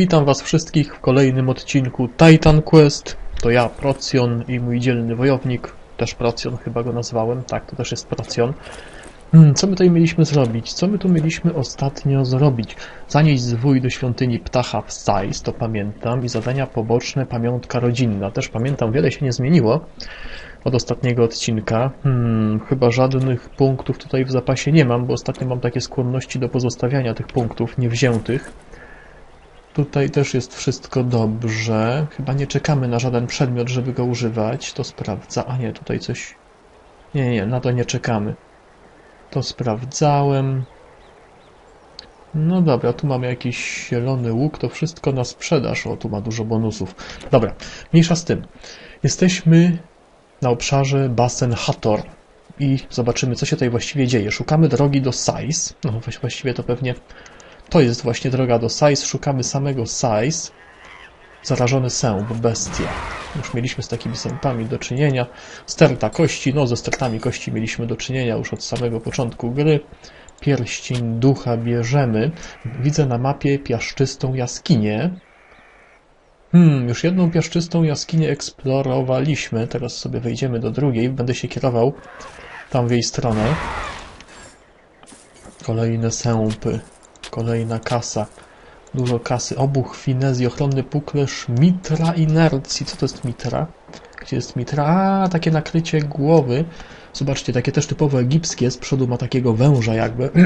Witam Was wszystkich w kolejnym odcinku Titan Quest. To ja, Procjon i mój dzielny wojownik, też Procjon chyba go nazwałem, tak, to też jest Procjon. Hmm, co my tutaj mieliśmy zrobić? Co my tu mieliśmy ostatnio zrobić? Zanieść zwój do świątyni Ptacha w Sais, to pamiętam, i zadania poboczne, pamiątka rodzinna. Też pamiętam, wiele się nie zmieniło od ostatniego odcinka. Hmm, chyba żadnych punktów tutaj w zapasie nie mam, bo ostatnio mam takie skłonności do pozostawiania tych punktów niewziętych. Tutaj też jest wszystko dobrze. Chyba nie czekamy na żaden przedmiot, żeby go używać. To sprawdza. A nie, tutaj coś... Nie, nie, na to nie czekamy. To sprawdzałem. No dobra, tu mamy jakiś zielony łuk, to wszystko na sprzedaż. O, tu ma dużo bonusów. Dobra, mniejsza z tym. Jesteśmy na obszarze basen Hator i zobaczymy, co się tutaj właściwie dzieje. Szukamy drogi do Sais. No właściwie to pewnie to jest właśnie droga do Sais. Szukamy samego Sais. Zarażony sęp, bestia. Już mieliśmy z takimi sępami do czynienia. Sterta kości, no ze stertami kości mieliśmy do czynienia już od samego początku gry. Pierścień ducha bierzemy. Widzę na mapie piaszczystą jaskinię. Hmm, już jedną piaszczystą jaskinię eksplorowaliśmy. Teraz sobie wejdziemy do drugiej. Będę się kierował tam w jej stronę. Kolejne sępy. Kolejna kasa. Dużo kasy. Obuch, finezji, ochronny puklerz, mitra inercji. Co to jest mitra? Gdzie jest mitra? A, takie nakrycie głowy. Zobaczcie, takie też typowo egipskie. Z przodu ma takiego węża jakby.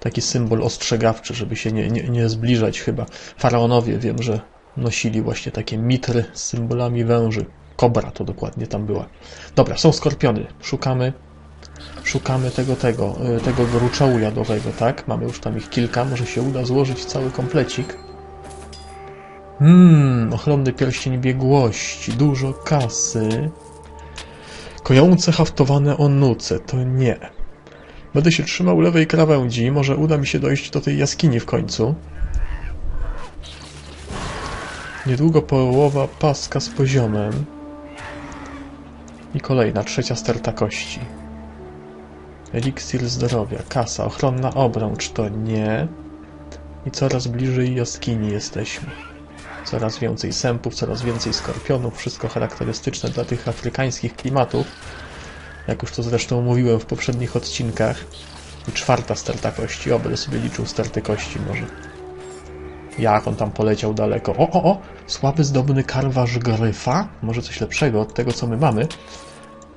Taki symbol ostrzegawczy, żeby się nie, nie, nie zbliżać chyba. Faraonowie wiem, że nosili właśnie takie mitry z symbolami węży. Kobra to dokładnie tam była. Dobra, są skorpiony. Szukamy szukamy tego, tego, y, tego gruczołu jadowego, tak? Mamy już tam ich kilka, może się uda złożyć cały komplecik. Mmm, ochronny pierścień biegłości, dużo kasy. Kojące haftowane onuce, to nie. Będę się trzymał lewej krawędzi, może uda mi się dojść do tej jaskini w końcu. Niedługo połowa paska z poziomem. I kolejna, trzecia sterta kości. Eliksir zdrowia, kasa, ochronna obrącz to nie. I coraz bliżej jaskini jesteśmy. Coraz więcej sępów, coraz więcej skorpionów, wszystko charakterystyczne dla tych afrykańskich klimatów. Jak już to zresztą mówiłem w poprzednich odcinkach. I czwarta sterta kości. O, będę sobie liczył sterty kości może. Jak on tam poleciał daleko. O, o, o! Słaby, zdobny karwarz gryfa. Może coś lepszego od tego, co my mamy.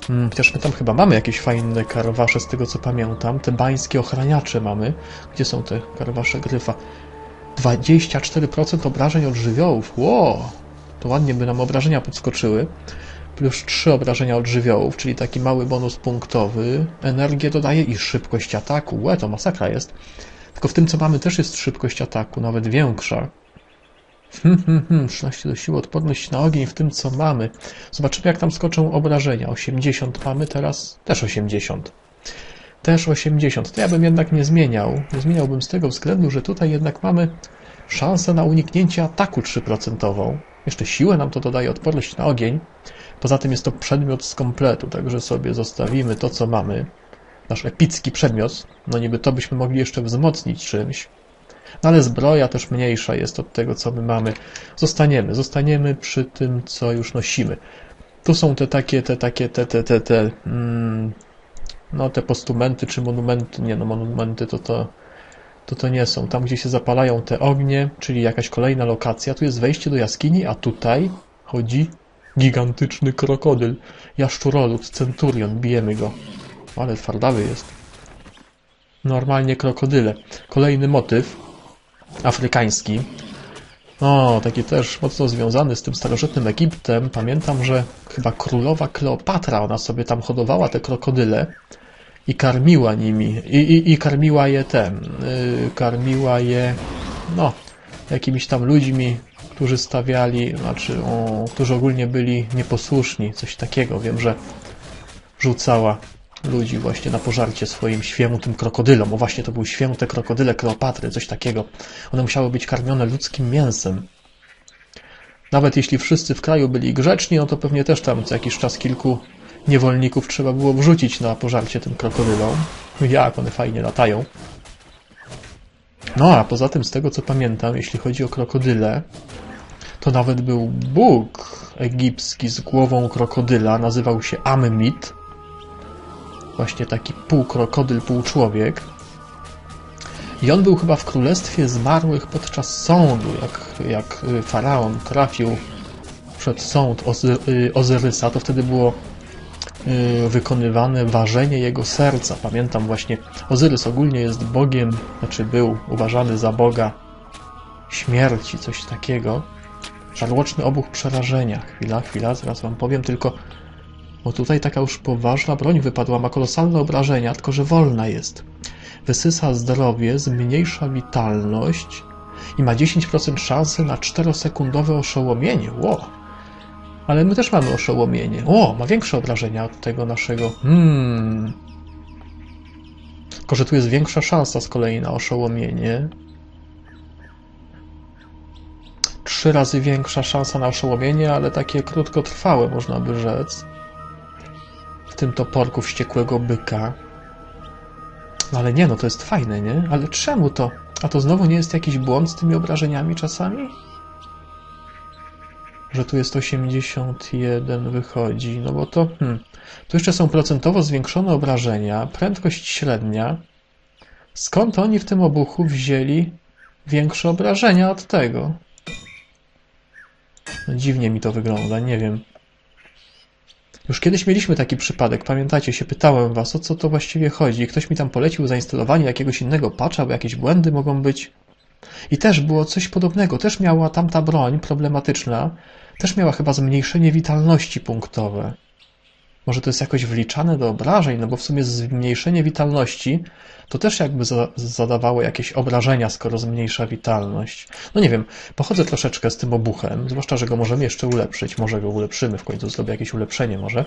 Hmm, chociaż my tam chyba mamy jakieś fajne karwasze, z tego co pamiętam. Te bańskie ochraniacze mamy. Gdzie są te karwasze gryfa? 24% obrażeń od żywiołów. Ło! To ładnie by nam obrażenia podskoczyły. Plus 3 obrażenia od żywiołów, czyli taki mały bonus punktowy. Energię dodaje i szybkość ataku. Łe, to masakra jest. Tylko w tym, co mamy, też jest szybkość ataku, nawet większa. Hmm, hmm, hmm, 13 do siły, odporność na ogień w tym, co mamy. Zobaczymy, jak tam skoczą obrażenia. 80 mamy teraz, też 80. Też 80. To ja bym jednak nie zmieniał. Nie zmieniałbym z tego względu, że tutaj jednak mamy szansę na uniknięcie ataku 3%. Jeszcze siłę nam to dodaje, odporność na ogień. Poza tym jest to przedmiot z kompletu, także sobie zostawimy to, co mamy. Nasz epicki przedmiot. No niby to byśmy mogli jeszcze wzmocnić czymś. No ale zbroja też mniejsza jest od tego, co my mamy. Zostaniemy, zostaniemy przy tym, co już nosimy. Tu są te takie, te takie, te, te, te, te, mm, no te postumenty czy monumenty, nie no, monumenty to to, to to nie są. Tam, gdzie się zapalają te ognie, czyli jakaś kolejna lokacja, tu jest wejście do jaskini, a tutaj chodzi gigantyczny krokodyl, jaszczurolud, centurion, bijemy go. Ale twardawy jest. Normalnie krokodyle. Kolejny motyw afrykański. O, taki też mocno związany z tym starożytnym Egiptem. Pamiętam, że chyba królowa Kleopatra, ona sobie tam hodowała te krokodyle i karmiła nimi. I, i, i karmiła je tem. Yy, karmiła je, no, jakimiś tam ludźmi, którzy stawiali, znaczy, o, którzy ogólnie byli nieposłuszni, coś takiego. Wiem, że rzucała ludzi właśnie na pożarcie swoim świętym krokodylom. O właśnie to były święte krokodyle Kleopatry, coś takiego. One musiały być karmione ludzkim mięsem. Nawet jeśli wszyscy w kraju byli grzeczni, no to pewnie też tam co jakiś czas kilku niewolników trzeba było wrzucić na pożarcie tym krokodylom. Jak one fajnie latają. No a poza tym, z tego co pamiętam, jeśli chodzi o krokodyle, to nawet był Bóg egipski z głową krokodyla, nazywał się Ammit. Właśnie taki półkrokodyl, półczłowiek. I on był chyba w królestwie zmarłych podczas sądu, jak, jak faraon trafił przed sąd Ozy, Ozyrysa, to wtedy było y, wykonywane ważenie jego serca. Pamiętam właśnie, Ozyrys ogólnie jest bogiem, znaczy był uważany za boga śmierci, coś takiego. Żarłoczny obuch przerażenia. Chwila, chwila, zaraz wam powiem, tylko bo tutaj taka już poważna broń wypadła, ma kolosalne obrażenia, tylko że wolna jest. Wysysa zdrowie, zmniejsza witalność i ma 10% szansy na 4-sekundowe oszołomienie. Ło! Ale my też mamy oszołomienie. O, ma większe obrażenia od tego naszego. Hmm. Tylko, że tu jest większa szansa z kolei na oszołomienie. Trzy razy większa szansa na oszołomienie, ale takie krótkotrwałe, można by rzec. W tym toporku wściekłego byka. No ale nie, no to jest fajne, nie? Ale czemu to? A to znowu nie jest jakiś błąd z tymi obrażeniami czasami? Że tu jest 81 wychodzi, no bo to... Hmm, tu jeszcze są procentowo zwiększone obrażenia, prędkość średnia. Skąd oni w tym obuchu wzięli większe obrażenia od tego? No, dziwnie mi to wygląda, nie wiem. Już kiedyś mieliśmy taki przypadek, pamiętacie, się pytałem was, o co to właściwie chodzi. Ktoś mi tam polecił zainstalowanie jakiegoś innego patcha, bo jakieś błędy mogą być. I też było coś podobnego, też miała tamta broń problematyczna, też miała chyba zmniejszenie witalności punktowe. Może to jest jakoś wliczane do obrażeń, no bo w sumie zmniejszenie witalności to też jakby za, zadawało jakieś obrażenia, skoro zmniejsza witalność. No nie wiem, pochodzę troszeczkę z tym obuchem, zwłaszcza, że go możemy jeszcze ulepszyć, może go ulepszymy, w końcu zrobię jakieś ulepszenie może.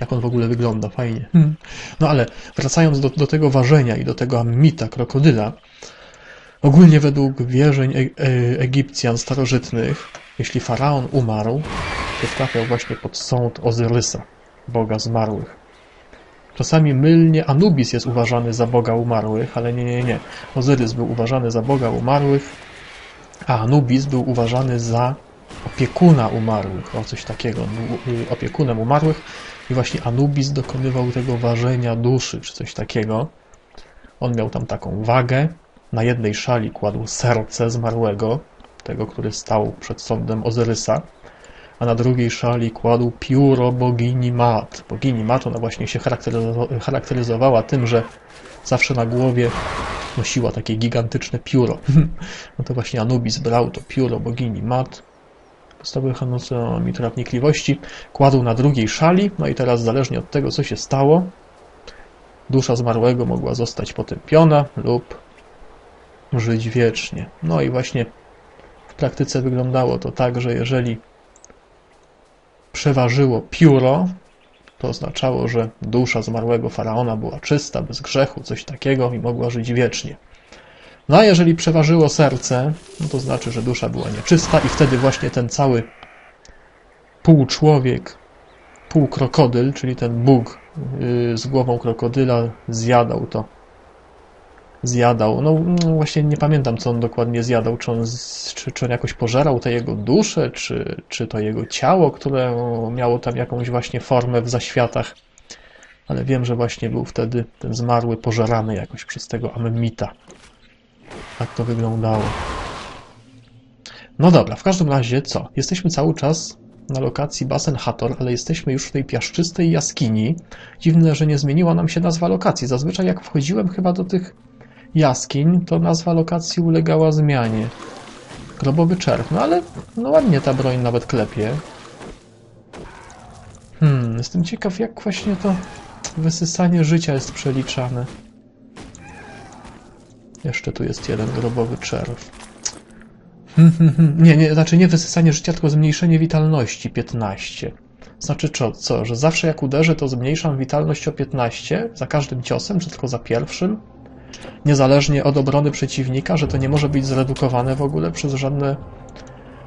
Jak on w ogóle wygląda, fajnie. Hmm. No ale wracając do, do tego ważenia i do tego mita, krokodyla, ogólnie według wierzeń e, e, Egipcjan starożytnych, jeśli faraon umarł, to trafiał właśnie pod sąd Ozyrysa, boga zmarłych. Czasami mylnie Anubis jest uważany za Boga umarłych, ale nie, nie, nie. Ozyrys był uważany za Boga umarłych, a Anubis był uważany za opiekuna umarłych, o coś takiego. Opiekunem umarłych i właśnie Anubis dokonywał tego ważenia duszy, czy coś takiego. On miał tam taką wagę. Na jednej szali kładł serce zmarłego, tego, który stał przed sądem Ozyrysa a na drugiej szali kładł pióro bogini Mat. Bogini Mat, ona właśnie się charakteryzowała tym, że zawsze na głowie nosiła takie gigantyczne pióro. No to właśnie Anubis brał to pióro bogini Mat, podstawowych hanocami trawnikliwości, kładł na drugiej szali, no i teraz zależnie od tego, co się stało, dusza zmarłego mogła zostać potępiona lub żyć wiecznie. No i właśnie w praktyce wyglądało to tak, że jeżeli przeważyło pióro, to oznaczało, że dusza zmarłego faraona była czysta, bez grzechu, coś takiego i mogła żyć wiecznie. No a jeżeli przeważyło serce, no to znaczy, że dusza była nieczysta i wtedy właśnie ten cały półczłowiek, półkrokodyl, czyli ten Bóg yy, z głową krokodyla zjadał to zjadał. No, no, właśnie nie pamiętam, co on dokładnie zjadał. Czy on, czy, czy on jakoś pożerał te jego dusze, czy, czy to jego ciało, które miało tam jakąś właśnie formę w zaświatach. Ale wiem, że właśnie był wtedy ten zmarły pożerany jakoś przez tego Amemita. Tak to wyglądało. No dobra, w każdym razie co? Jesteśmy cały czas na lokacji Basen Hator, ale jesteśmy już w tej piaszczystej jaskini. Dziwne, że nie zmieniła nam się nazwa lokacji. Zazwyczaj jak wchodziłem chyba do tych jaskiń, to nazwa lokacji ulegała zmianie. Grobowy czerw, no ale no ładnie ta broń nawet klepie. Hmm, jestem ciekaw jak właśnie to wysysanie życia jest przeliczane. Jeszcze tu jest jeden grobowy czerw. Hmm, hmm, hmm. Nie, nie, znaczy nie wysysanie życia, tylko zmniejszenie witalności 15. Znaczy co, co, że zawsze jak uderzę, to zmniejszam witalność o 15 za każdym ciosem, czy tylko za pierwszym? Niezależnie od obrony przeciwnika, że to nie może być zredukowane w ogóle przez żadne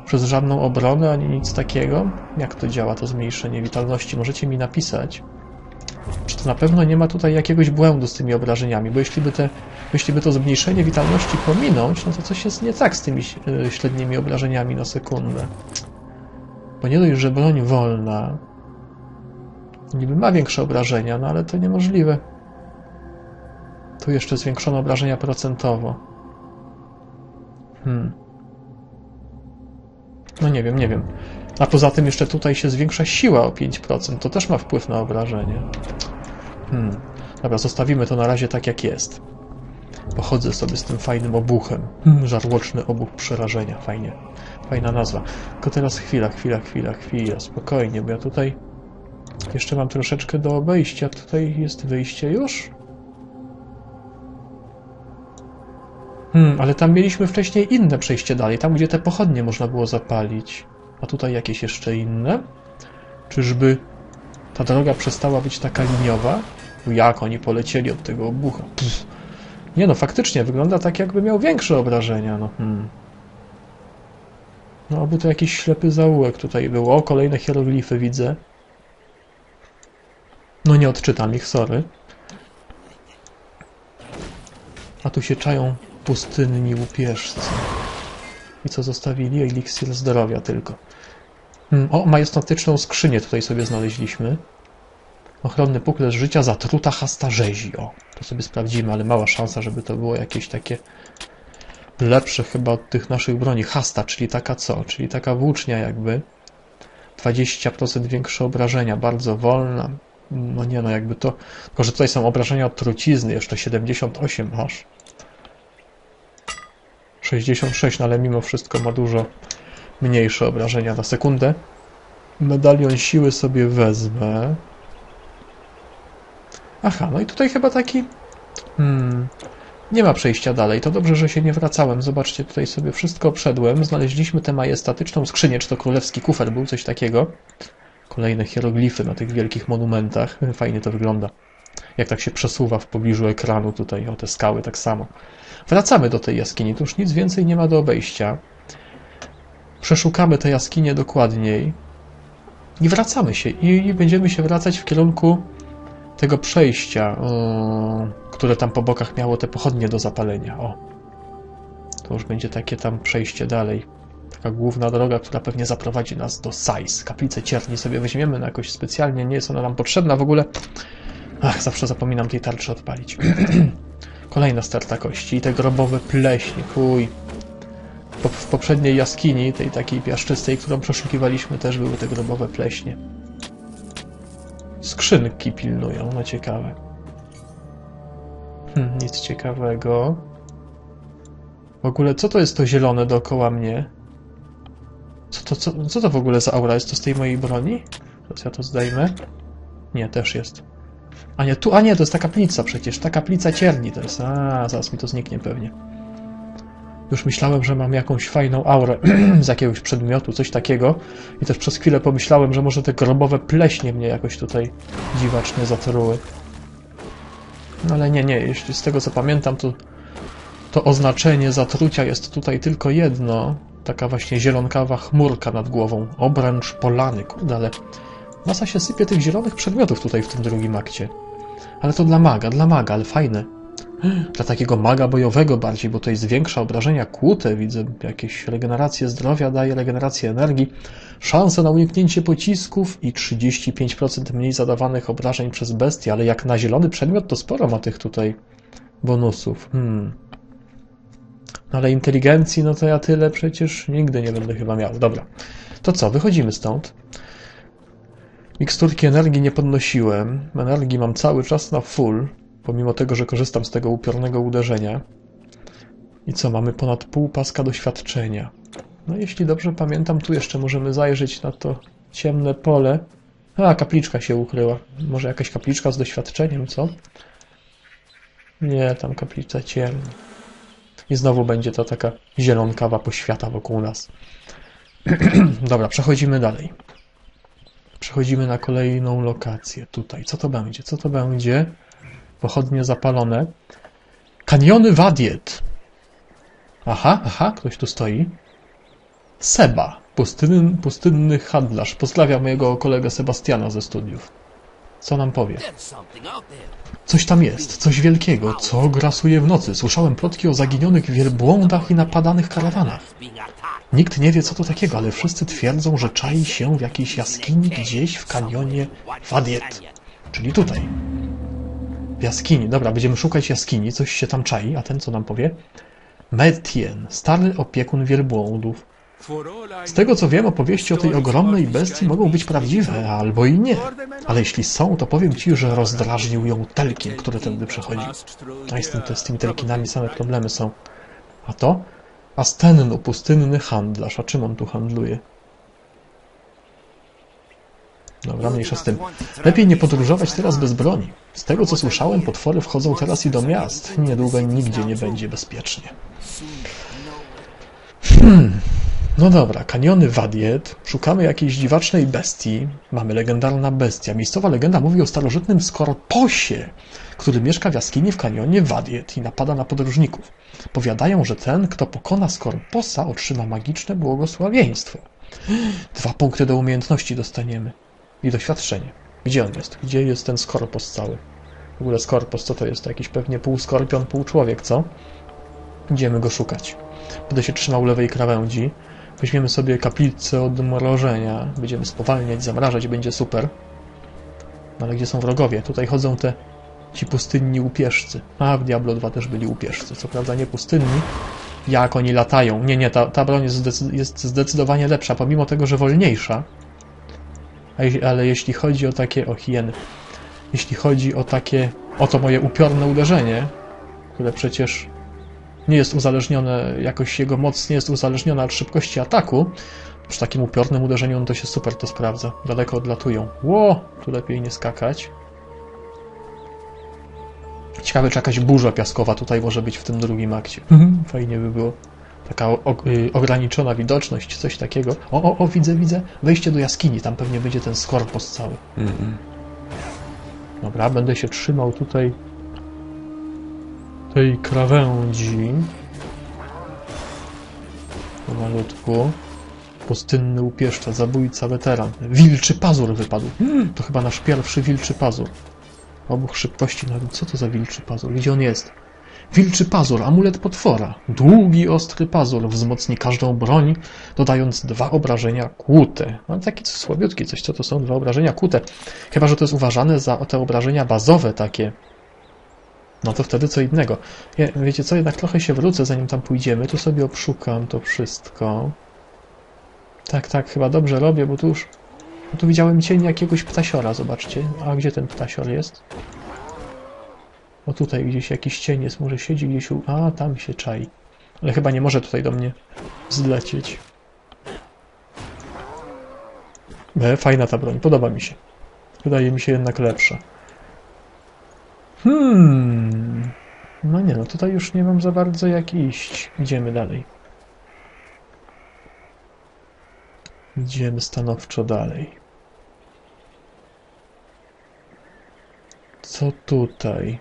przez żadną obronę ani nic takiego? Jak to działa to zmniejszenie witalności? Możecie mi napisać. Czy to na pewno nie ma tutaj jakiegoś błędu z tymi obrażeniami, bo jeśli by, te, jeśli by to zmniejszenie witalności pominąć, no to coś jest nie tak z tymi e, średnimi obrażeniami na sekundę. Bo nie dość, że broń wolna niby ma większe obrażenia, no ale to niemożliwe. Tu jeszcze zwiększono obrażenia procentowo. Hmm. No nie wiem, nie wiem. A poza tym jeszcze tutaj się zwiększa siła o 5%. To też ma wpływ na obrażenie. Hmm. Dobra, zostawimy to na razie tak jak jest. Pochodzę sobie z tym fajnym obuchem. Hmm, żarłoczny obuch przerażenia. Fajnie. Fajna nazwa. Tylko teraz chwila, chwila, chwila, chwila. Spokojnie, bo ja tutaj jeszcze mam troszeczkę do obejścia. Tutaj jest wyjście już? Hmm, ale tam mieliśmy wcześniej inne przejście dalej, tam gdzie te pochodnie można było zapalić. A tutaj jakieś jeszcze inne? Czyżby ta droga przestała być taka liniowa? No jak oni polecieli od tego obucha? Pff. Nie no, faktycznie wygląda tak, jakby miał większe obrażenia. No, hmm. no oby to jakiś ślepy zaułek tutaj było. O, kolejne hieroglify widzę. No nie odczytam ich, sorry. A tu się czają pustynni łupieżcy. I co zostawili? Eliksir zdrowia tylko. Hmm, o, majestatyczną skrzynię tutaj sobie znaleźliśmy. Ochronny puklerz życia zatruta hasta rzezi. O, to sobie sprawdzimy, ale mała szansa, żeby to było jakieś takie lepsze chyba od tych naszych broni. Hasta, czyli taka co? Czyli taka włócznia jakby. 20% większe obrażenia, bardzo wolna. No nie no, jakby to... Tylko, że tutaj są obrażenia od trucizny, jeszcze 78 aż. 66, no ale mimo wszystko ma dużo mniejsze obrażenia na sekundę. Medalion siły sobie wezmę. Aha, no i tutaj chyba taki... Hmm, nie ma przejścia dalej. To dobrze, że się nie wracałem. Zobaczcie, tutaj sobie wszystko przedłem. Znaleźliśmy tę majestatyczną skrzynię, czy to królewski kufer był, coś takiego. Kolejne hieroglify na tych wielkich monumentach. Fajnie to wygląda. Jak tak się przesuwa w pobliżu ekranu tutaj, o te skały tak samo. Wracamy do tej jaskini, tu już nic więcej nie ma do obejścia. Przeszukamy tę jaskinię dokładniej i wracamy się. I będziemy się wracać w kierunku tego przejścia, które tam po bokach miało te pochodnie do zapalenia. O, to już będzie takie tam przejście dalej. Taka główna droga, która pewnie zaprowadzi nas do Sais. Kaplicę cierni sobie weźmiemy na jakoś specjalnie, nie jest ona nam potrzebna w ogóle. Ach, zawsze zapominam tej tarczy odpalić. Kolejna sterta kości i te grobowe pleśnie, kuj. Po, w poprzedniej jaskini, tej takiej piaszczystej, którą przeszukiwaliśmy, też były te grobowe pleśnie. Skrzynki pilnują, no ciekawe. Hm, nic ciekawego. W ogóle, co to jest to zielone dookoła mnie? Co to, co, co to w ogóle za aura? Jest to z tej mojej broni? Teraz ja to zdejmę. Nie, też jest. A nie, tu, a nie, to jest ta kaplica przecież, ta kaplica cierni to jest. A, zaraz mi to zniknie pewnie. Już myślałem, że mam jakąś fajną aurę z jakiegoś przedmiotu, coś takiego. I też przez chwilę pomyślałem, że może te grobowe pleśnie mnie jakoś tutaj dziwacznie zatruły. No ale nie, nie, jeśli z tego co pamiętam, to, to oznaczenie zatrucia jest tutaj tylko jedno. Taka właśnie zielonkawa chmurka nad głową. Obręcz polany, kurde, ale masa się sypie tych zielonych przedmiotów tutaj w tym drugim akcie. Ale to dla maga, dla maga, ale fajne. Dla takiego maga bojowego bardziej, bo to jest większa obrażenia kłute, widzę jakieś regenerację zdrowia, daje regenerację energii, szanse na uniknięcie pocisków i 35% mniej zadawanych obrażeń przez bestie, ale jak na zielony przedmiot to sporo ma tych tutaj bonusów. Hmm. No ale inteligencji, no to ja tyle przecież nigdy nie będę chyba miał. Dobra. To co, wychodzimy stąd. Miksturki energii nie podnosiłem. Energii mam cały czas na full, pomimo tego, że korzystam z tego upiornego uderzenia. I co, mamy ponad pół paska doświadczenia. No jeśli dobrze pamiętam, tu jeszcze możemy zajrzeć na to ciemne pole. A, kapliczka się ukryła. Może jakaś kapliczka z doświadczeniem, co? Nie, tam kaplica ciemna. I znowu będzie to taka zielonkawa poświata wokół nas. Dobra, przechodzimy dalej. Przechodzimy na kolejną lokację. Tutaj. Co to będzie? Co to będzie? Pochodnie zapalone. Kaniony Wadiet. Aha, aha, ktoś tu stoi. Seba, pustynny, pustynny handlarz. Pozdrawiam mojego kolegę Sebastiana ze studiów. Co nam powie? Coś tam jest, coś wielkiego, co grasuje w nocy. Słyszałem plotki o zaginionych wielbłądach i napadanych karawanach. Nikt nie wie, co to takiego, ale wszyscy twierdzą, że czai się w jakiejś jaskini gdzieś w kanionie Wadiet. Czyli tutaj. W jaskini. Dobra, będziemy szukać jaskini, coś się tam czai, a ten co nam powie? Metien, stary opiekun wielbłądów. Z tego co wiem, opowieści o tej ogromnej bestii mogą być prawdziwe, albo i nie. Ale jeśli są, to powiem ci, że rozdrażnił ją telkin, który tędy przechodził. A z, tym, z tymi telkinami same problemy są. A to? Astennu, pustynny handlarz. A czym on tu handluje? Dobra, mniejsza z tym. Lepiej nie podróżować teraz bez broni. Z tego co słyszałem, potwory wchodzą teraz i do miast. Niedługo nigdzie nie będzie bezpiecznie. Hmm. No dobra, kaniony Wadiet, szukamy jakiejś dziwacznej bestii. Mamy legendarna bestia. Miejscowa legenda mówi o starożytnym skorposie, który mieszka w jaskini w kanionie Wadiet i napada na podróżników. Powiadają, że ten, kto pokona skorposa, otrzyma magiczne błogosławieństwo. Dwa punkty do umiejętności dostaniemy. I doświadczenie. Gdzie on jest? Gdzie jest ten skorpos cały? W ogóle skorpos, co to jest? To jakiś pewnie pół skorpion, pół człowiek, co? Idziemy go szukać. Będę się trzymał lewej krawędzi. Weźmiemy sobie kaplicę odmrożenia. Będziemy spowalniać, zamrażać, będzie super. No ale gdzie są wrogowie? Tutaj chodzą te ci pustynni łupieżcy. A, w Diablo 2 też byli łupieżcy. Co prawda nie pustynni. Jak oni latają. Nie, nie, ta, ta broń jest, jest zdecydowanie lepsza, pomimo tego, że wolniejsza. A Ale jeśli chodzi o takie... O, hieny. Jeśli chodzi o takie... O to moje upiorne uderzenie, które przecież nie jest uzależnione, jakoś jego moc nie jest uzależniona od szybkości ataku, przy takim upiornym uderzeniu no to się super to sprawdza. Daleko odlatują. Ło! Tu lepiej nie skakać. Ciekawe, czy jakaś burza piaskowa tutaj może być w tym drugim akcie. Fajnie by było. Taka o, y, ograniczona widoczność, coś takiego. O, o, o, widzę, widzę. Wejście do jaskini, tam pewnie będzie ten skorpos cały. Dobra, będę się trzymał tutaj tej krawędzi. Pomalutku. Pustynny upieszcza, zabójca, weteran. Wilczy pazur wypadł. Hmm, to chyba nasz pierwszy wilczy pazur. Obuch szybkości, no co to za wilczy pazur? Gdzie on jest? Wilczy pazur, amulet potwora. Długi, ostry pazur wzmocni każdą broń, dodając dwa obrażenia kłute. No taki słabiutki, coś co to są dwa obrażenia kłute. Chyba, że to jest uważane za te obrażenia bazowe takie. No to wtedy co innego. Ja, wiecie co, jednak trochę się wrócę, zanim tam pójdziemy. Tu sobie obszukam to wszystko. Tak, tak, chyba dobrze robię, bo tu już... bo Tu widziałem cień jakiegoś ptasiora, zobaczcie. A gdzie ten ptasior jest? O tutaj gdzieś jakiś cień jest, może siedzi gdzieś u... A, tam się czai. Ale chyba nie może tutaj do mnie zlecieć. E, fajna ta broń, podoba mi się. Wydaje mi się jednak lepsza. Hmm. No nie, no tutaj już nie mam za bardzo jak iść. Idziemy dalej. Idziemy stanowczo dalej. Co tutaj?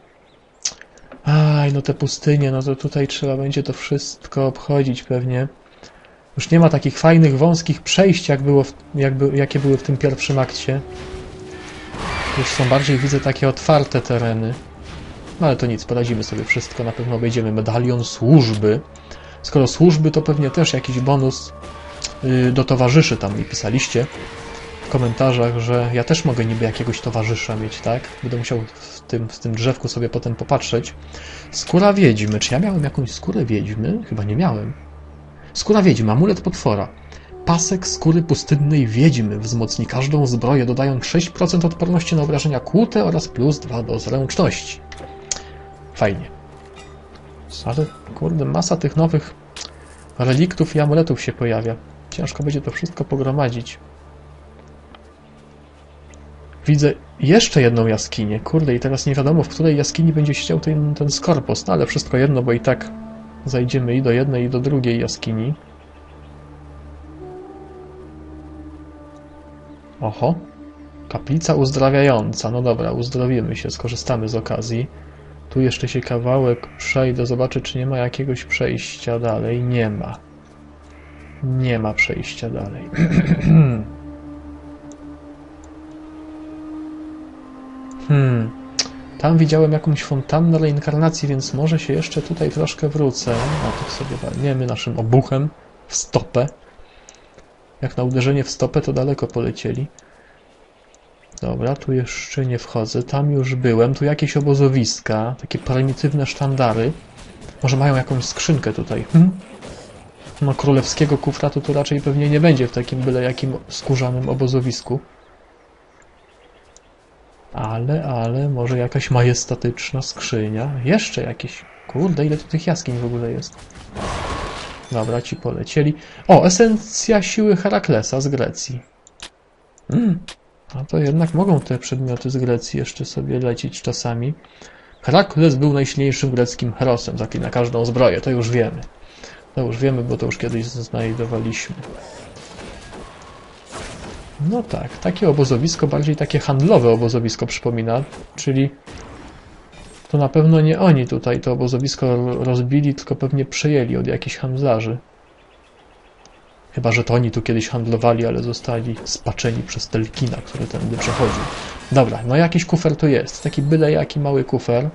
Aj, no te pustynie, no to tutaj trzeba będzie to wszystko obchodzić pewnie. Już nie ma takich fajnych, wąskich przejść, jak było w, jakby, jakie były w tym pierwszym akcie. Już są bardziej, widzę, takie otwarte tereny. No ale to nic, poradzimy sobie wszystko, na pewno obejdziemy medalion służby. Skoro służby, to pewnie też jakiś bonus yy, do towarzyszy tam mi pisaliście komentarzach, że ja też mogę niby jakiegoś towarzysza mieć, tak? Będę musiał w tym, w tym drzewku sobie potem popatrzeć. Skóra wiedźmy. Czy ja miałem jakąś skórę wiedźmy? Chyba nie miałem. Skóra wiedźmy, amulet potwora. Pasek skóry pustynnej wiedźmy wzmocni każdą zbroję, dodając 6% odporności na obrażenia kłute oraz plus 2 do zręczności. Fajnie. Ale kurde, masa tych nowych reliktów i amuletów się pojawia. Ciężko będzie to wszystko pogromadzić. Widzę jeszcze jedną jaskinię. Kurde, i teraz nie wiadomo, w której jaskini będzie siedział ten, ten skorpos. No ale wszystko jedno, bo i tak zajdziemy i do jednej, i do drugiej jaskini. Oho. Kaplica uzdrawiająca. No dobra, uzdrowimy się, skorzystamy z okazji. Tu jeszcze się kawałek przejdę, zobaczę, czy nie ma jakiegoś przejścia dalej. Nie ma. Nie ma przejścia dalej. Hmm. Tam widziałem jakąś fontannę reinkarnacji, więc może się jeszcze tutaj troszkę wrócę. A tu sobie walniemy naszym obuchem w stopę. Jak na uderzenie w stopę, to daleko polecieli. Dobra, tu jeszcze nie wchodzę. Tam już byłem. Tu jakieś obozowiska, takie prymitywne sztandary. Może mają jakąś skrzynkę tutaj. Hmm? No, królewskiego kufra to raczej pewnie nie będzie w takim byle jakim skórzanym obozowisku. Ale, ale, może jakaś majestatyczna skrzynia. Jeszcze jakieś. Kurde, ile tu tych jaskiń w ogóle jest. Dobra, ci polecieli. O, esencja siły Heraklesa z Grecji. Mm. A to jednak mogą te przedmioty z Grecji jeszcze sobie lecieć czasami. Herakles był najsilniejszym greckim herosem, zaklina każdą zbroję, to już wiemy. To już wiemy, bo to już kiedyś znajdowaliśmy. No tak, takie obozowisko, bardziej takie handlowe obozowisko przypomina, czyli to na pewno nie oni tutaj to obozowisko rozbili, tylko pewnie przejęli od jakichś handlarzy. Chyba, że to oni tu kiedyś handlowali, ale zostali spaczeni przez Telkina, który tędy przechodził. Dobra, no jakiś kufer tu jest. Taki byle jaki mały kufer,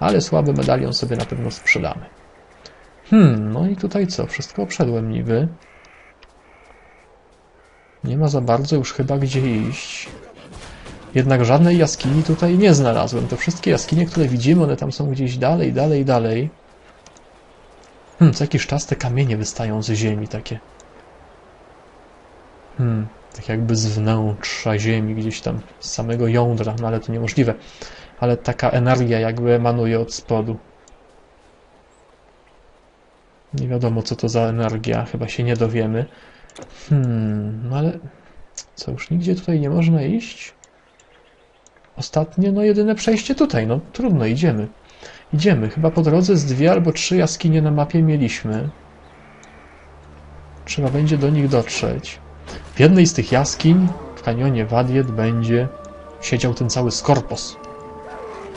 ale słaby medalion sobie na pewno sprzedamy. Hmm, no i tutaj co? Wszystko obszedłem niby. Nie ma za bardzo już chyba gdzie iść. Jednak żadnej jaskini tutaj nie znalazłem. To wszystkie jaskinie, które widzimy, one tam są gdzieś dalej, dalej, dalej. Hmm, co jakiś czas te kamienie wystają ze ziemi takie. Hmm, tak jakby z wnętrza ziemi, gdzieś tam z samego jądra, no ale to niemożliwe. Ale taka energia jakby emanuje od spodu. Nie wiadomo, co to za energia, chyba się nie dowiemy. Hmm, no ale co, już nigdzie tutaj nie można iść? Ostatnie, no jedyne przejście tutaj, no trudno, idziemy. Idziemy, chyba po drodze z dwie albo trzy jaskinie na mapie mieliśmy. Trzeba będzie do nich dotrzeć. W jednej z tych jaskiń, w kanionie Wadiet, będzie siedział ten cały Skorpos.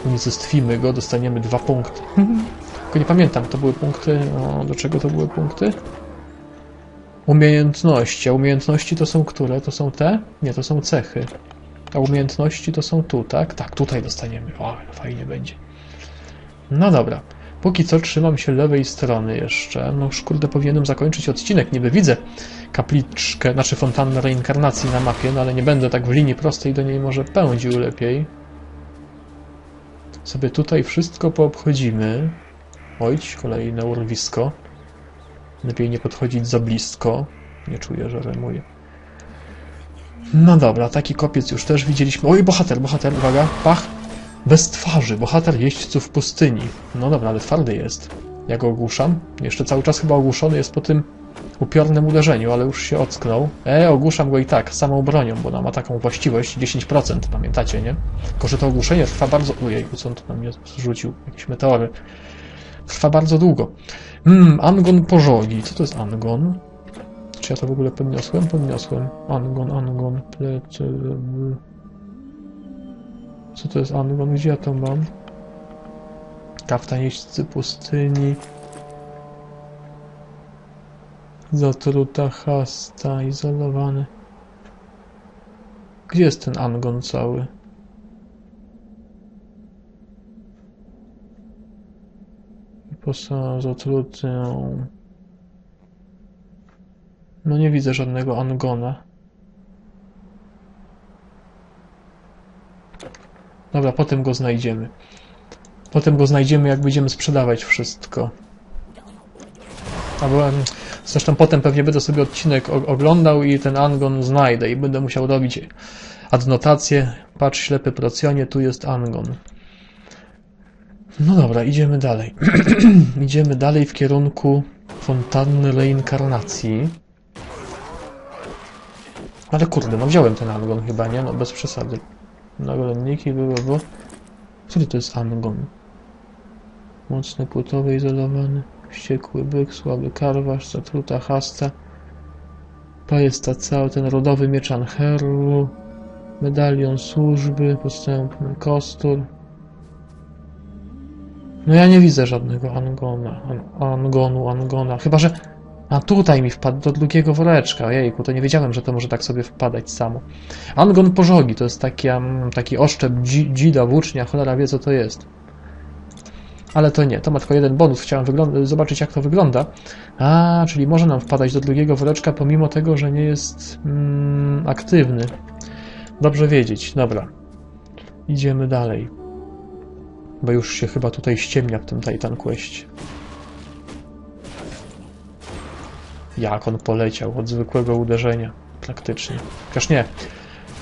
Unicestwimy go, dostaniemy dwa punkty. Tylko nie pamiętam, to były punkty. O, do czego to były punkty? Umiejętności. A umiejętności to są które? To są te? Nie, to są cechy. A umiejętności to są tu, tak? Tak, tutaj dostaniemy. O, fajnie będzie. No dobra. Póki co trzymam się lewej strony jeszcze. No już kurde, powinienem zakończyć odcinek. Niby widzę kapliczkę, znaczy fontannę reinkarnacji na mapie, no ale nie będę tak w linii prostej do niej może pędził lepiej. Sobie tutaj wszystko poobchodzimy. Ojć, kolejne urwisko. Lepiej nie podchodzić za blisko. Nie czuję, że remuję. No dobra, taki kopiec już też widzieliśmy. Oj, bohater, bohater, uwaga, pach. Bez twarzy, bohater jeźdźców pustyni. No dobra, ale twardy jest. Ja go ogłuszam. Jeszcze cały czas chyba ogłuszony jest po tym upiornym uderzeniu, ale już się ocknął. E, ogłuszam go i tak, samą bronią, bo ona ma taką właściwość 10%, pamiętacie, nie? Tylko, że to ogłuszenie trwa bardzo... Ojej, co on tu na mnie zrzucił? Jakieś meteory. Trwa bardzo długo. Mmm, Angon pożogi. Co to jest Angon? Czy ja to w ogóle podniosłem? Podniosłem. Angon, Angon, plecy... Co to jest Angon? Gdzie ja to mam? Kaftan jeźdźcy pustyni. Zatruta chasta, izolowany. Gdzie jest ten Angon cały? Poza zatrutą. No nie widzę żadnego Angona. Dobra, potem go znajdziemy. Potem go znajdziemy, jak będziemy sprzedawać wszystko. Albo, zresztą potem pewnie będę sobie odcinek oglądał i ten Angon znajdę i będę musiał robić adnotację. Patrz, ślepy procjonie, tu jest Angon. No dobra, idziemy dalej. idziemy dalej w kierunku fontanny reinkarnacji. Ale kurde, no wziąłem ten Angon chyba, nie? No bez przesady. Nagrodniki, było, było. Który to jest Angon? Mocny, płytowy, izolowany. Wściekły byk, słaby karwasz, zatruta chasta. To jest ta cały ten rodowy miecz Anheru. Medalion służby, podstępny kostur. No ja nie widzę żadnego Angona, An- Angonu, Angona. Chyba, że A tutaj mi wpadł do drugiego woreczka. Jejku, to nie wiedziałem, że to może tak sobie wpadać samo. Angon pożogi to jest taki, um, taki oszczep dzi, dzida, włócznia, cholera wie co to jest. Ale to nie, to ma tylko jeden bonus. Chciałem zobaczyć jak to wygląda. A, czyli może nam wpadać do drugiego woreczka pomimo tego, że nie jest mm, aktywny. Dobrze wiedzieć, dobra. Idziemy dalej. Bo już się chyba tutaj ściemnia w tym Titan Questie. Jak on poleciał od zwykłego uderzenia, praktycznie. Chociaż nie.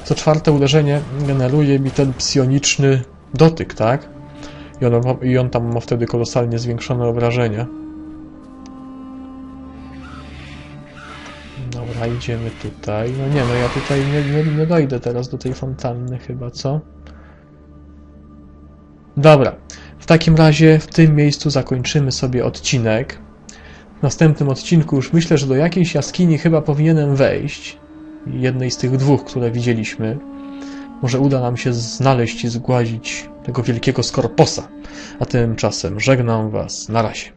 Co czwarte uderzenie generuje mi ten psioniczny dotyk, tak? I on, I on tam ma wtedy kolosalnie zwiększone obrażenia. Dobra, idziemy tutaj. No nie, no ja tutaj nie, nie, nie dojdę teraz do tej fontanny chyba, co? Dobra. W takim razie w tym miejscu zakończymy sobie odcinek. W następnym odcinku już myślę, że do jakiejś jaskini chyba powinienem wejść. Jednej z tych dwóch, które widzieliśmy. Może uda nam się znaleźć i zgładzić tego wielkiego skorposa. A tymczasem żegnam Was. Na razie.